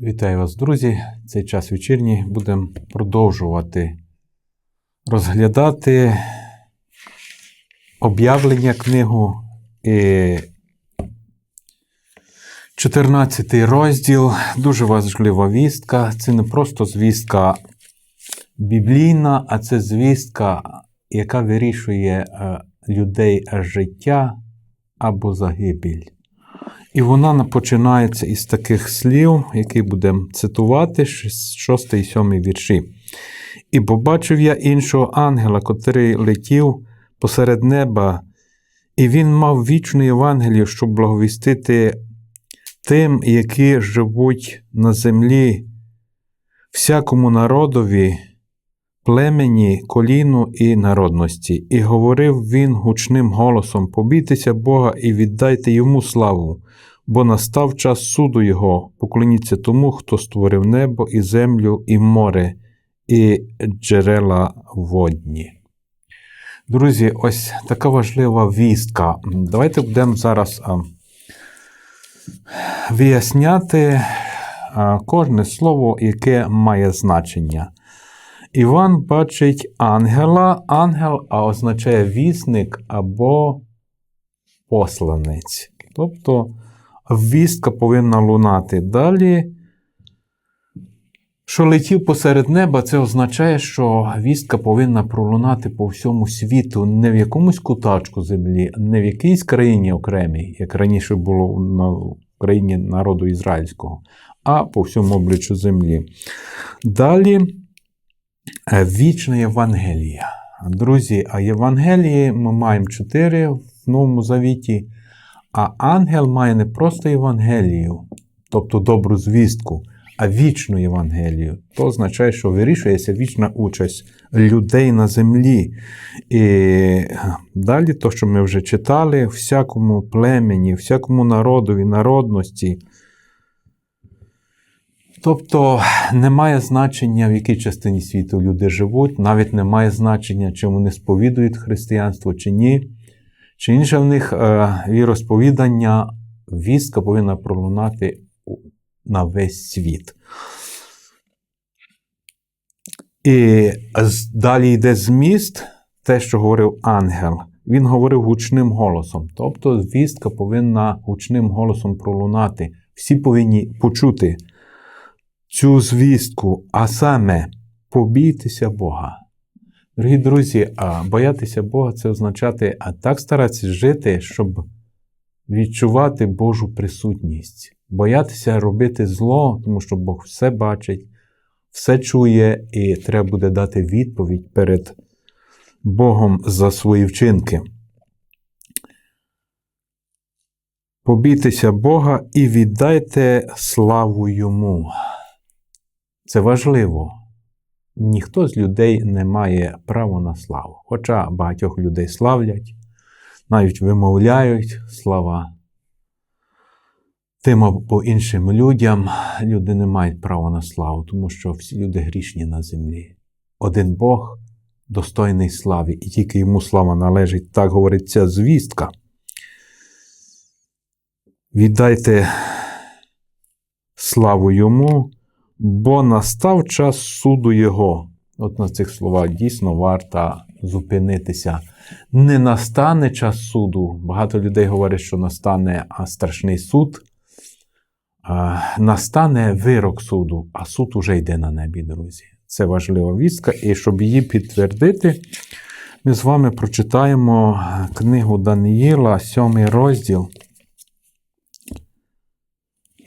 Вітаю вас, друзі! Цей час вечірній будемо продовжувати розглядати об'явлення книгу і 14 розділ. Дуже важлива вістка. Це не просто звістка біблійна, а це звістка, яка вирішує е, людей життя або загибель. І вона починається із таких слів, які будемо цитувати, 6 і 7 вірші. І побачив я іншого ангела, котрий летів посеред неба, і він мав вічну Євангелію, щоб благовістити тим, які живуть на землі, всякому народові, племені, коліну і народності. І говорив він гучним голосом: Побійтеся Бога і віддайте йому славу, бо настав час суду Його, поклоніться тому, хто створив небо і землю, і море, і джерела водні. Друзі, ось така важлива вістка. Давайте будемо зараз виясняти кожне слово, яке має значення. Іван бачить ангела. Ангел а означає вісник або посланець. Тобто вістка повинна лунати. Далі, що летів посеред неба, це означає, що вістка повинна пролунати по всьому світу, не в якомусь кутачку землі, не в якійсь країні окремій, як раніше було на країні народу ізраїльського, а по всьому обличчю землі. Далі. Вічна Євангелія. Друзі, а Євангелії ми маємо чотири в Новому Завіті, а ангел має не просто Євангелію, тобто добру звістку, а вічну Євангелію. То означає, що вирішується вічна участь людей на землі. І далі, то, що ми вже читали, всякому племені, всякому народові, народності. Тобто немає значення, в якій частині світу люди живуть, навіть немає значення, чи вони сповідують християнство чи ні, чи інше в них е, віросповідання, вістка повинна пролунати на весь світ. І далі йде зміст, те, що говорив ангел. Він говорив гучним голосом. Тобто, вістка повинна гучним голосом пролунати. Всі повинні почути цю звістку, а саме побійтеся Бога. Дорогі друзі, боятися Бога це означати а так старатися жити, щоб відчувати Божу присутність, боятися робити зло, тому що Бог все бачить, все чує, і треба буде дати відповідь перед Богом за свої вчинки. Побійтеся Бога і віддайте славу Йому. Це важливо. Ніхто з людей не має права на славу. Хоча багатьох людей славлять, навіть вимовляють слова. Тим або іншим людям люди не мають права на славу, тому що всі люди грішні на землі. Один Бог достойний слави, і тільки йому слава належить, так говорить ця звістка. Віддайте славу йому бо настав час суду Його. От на цих словах дійсно варто зупинитися. Не настане час суду. Багато людей говорять, що настане страшний суд. Настане вирок суду, а суд уже йде на небі, друзі. Це важлива вістка, і щоб її підтвердити, ми з вами прочитаємо книгу Даниїла, сьомий розділ,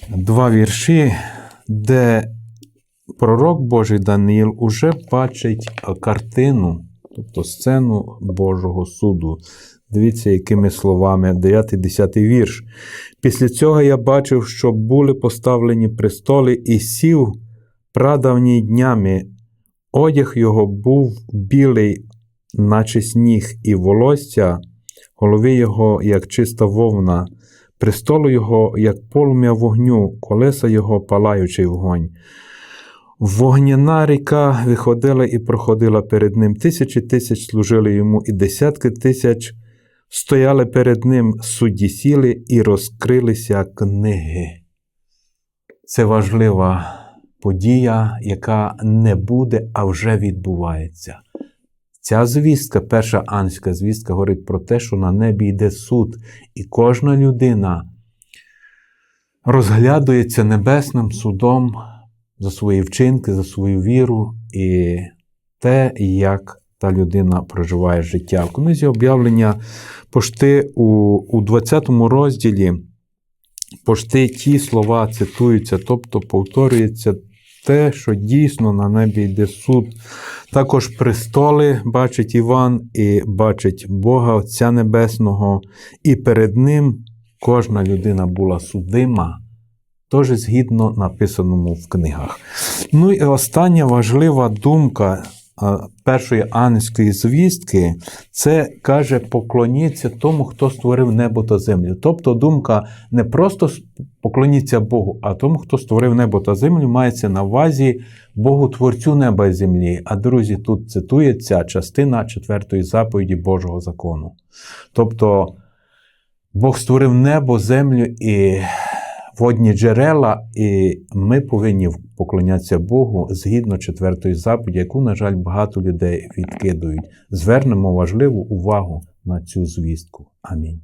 два вірші, де пророк Божий Даниїл уже бачить картину, тобто сцену Божого суду. Дивіться, якими словами, 9-10 вірш. Після цього я бачив, що були поставлені престоли і сів прадавні днями. Одяг його був білий, наче сніг, і волосся, голови його, як чиста вовна, престолу його, як полум'я вогню, колеса його палаючий вогонь. Вогняна ріка виходила і проходила перед ним. Тисячі тисяч служили йому, і десятки тисяч стояли перед ним, судді сіли і розкрилися книги. Це важлива подія, яка не буде, а вже відбувається. Ця звістка, перша ангельська звістка, говорить про те, що на небі йде суд, і кожна людина розглядується небесним судом за свої вчинки, за свою віру і те, як та людина проживає життя. В книзі об'явлення пошти у, у 20 розділі пошти ті слова цитуються, тобто повторюється те, що дійсно на небі йде суд. Також престоли бачить Іван і бачить Бога Отця Небесного, і перед Ним кожна людина була судима, теж згідно написаному в книгах. Ну і остання важлива думка першої ангельської звістки це каже: поклоніться тому, хто створив небо та землю. Тобто думка не просто поклоніться Богу, а тому, хто створив небо та землю, мається на увазі Богу Творцю неба і землі. А друзі, тут цитується частина четвертої заповіді Божого закону. Тобто Бог створив небо, землю і водні джерела, і ми повинні поклонятися Богу згідно четвертої заповіді, яку, на жаль, багато людей відкидують. Звернемо важливу увагу на цю звістку. Амінь.